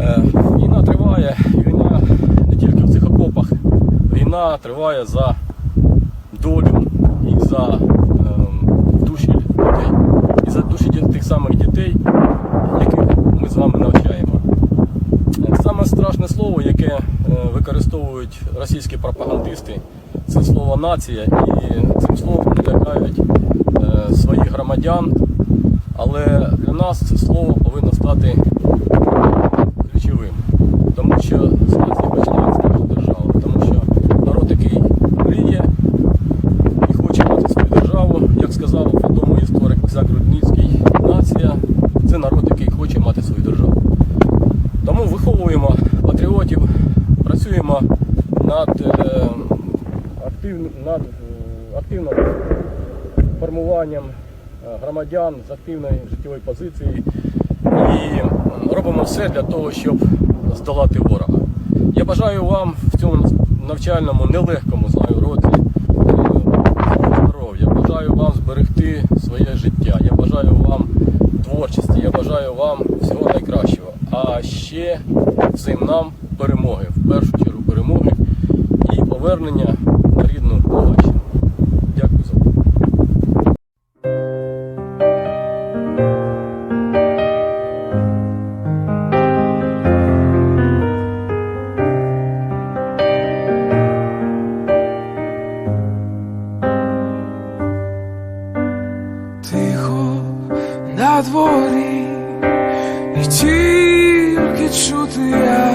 Е, Війна триває, війна не тільки в цих окопах, війна триває за долю і за ем, душі людей, і за душі тих самих дітей, яких ми з вами навчаємо. Е, Саме страшне слово, яке е, використовують російські пропагандисти, це слово нація, і цим словом не лякають е, своїх громадян. Але для нас це слово повинно стати над, е, актив, над е, активним формуванням е, громадян з активною життєвою позицією і робимо все для того, щоб здолати ворога. Я бажаю вам в цьому навчальному нелегкому знаю році здоров'я. Бажаю вам зберегти своє життя. Я бажаю вам творчості. Я бажаю вам всього найкращого. А ще всім нам перемоги, в першу чергу перемоги повернення на рідну Луганщину. Дякую за увагу. Тихо на дворі, і тільки чути я,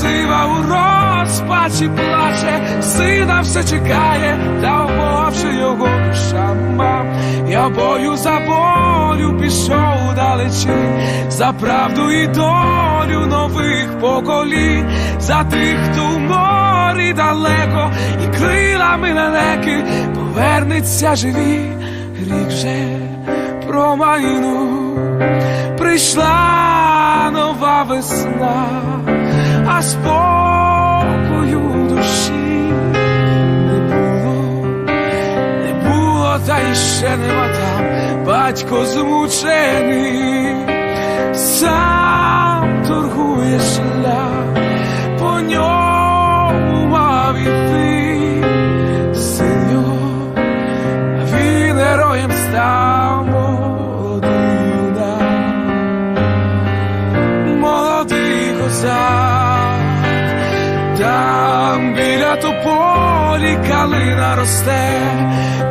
сива у розпачі плаче, сина все чекає, та умовши його душа. Я бою за болю пішов далечі, за правду і долю нових поколінь, за тих, хто в морі далеко, і крилами лелеки повернеться живі, рік вже промайнув, прийшла нова весна, а спокою душі не було. Не було, та й ще нема там. Батько змучений, сам торгує шлях, Біля тополі калина росте,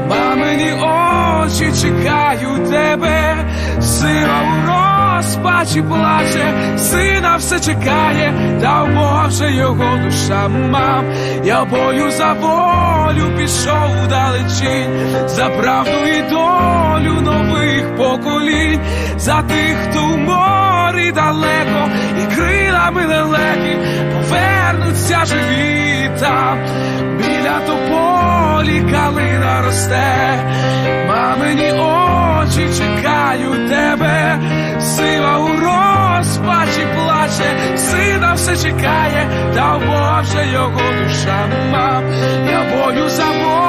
мамині очі чекають тебе, сила у розпачі плаче, сина все чекає, та вже його душа мам. Я бою за волю пішов далечінь, за правду і долю нових поколінь, за тих, хто в морі далеко, і крилами там, біля тополі калина росте, мамині очі чекають тебе, сива у розпачі плаче, сина все чекає, та Боже його душа. Мам. Я бою за пішов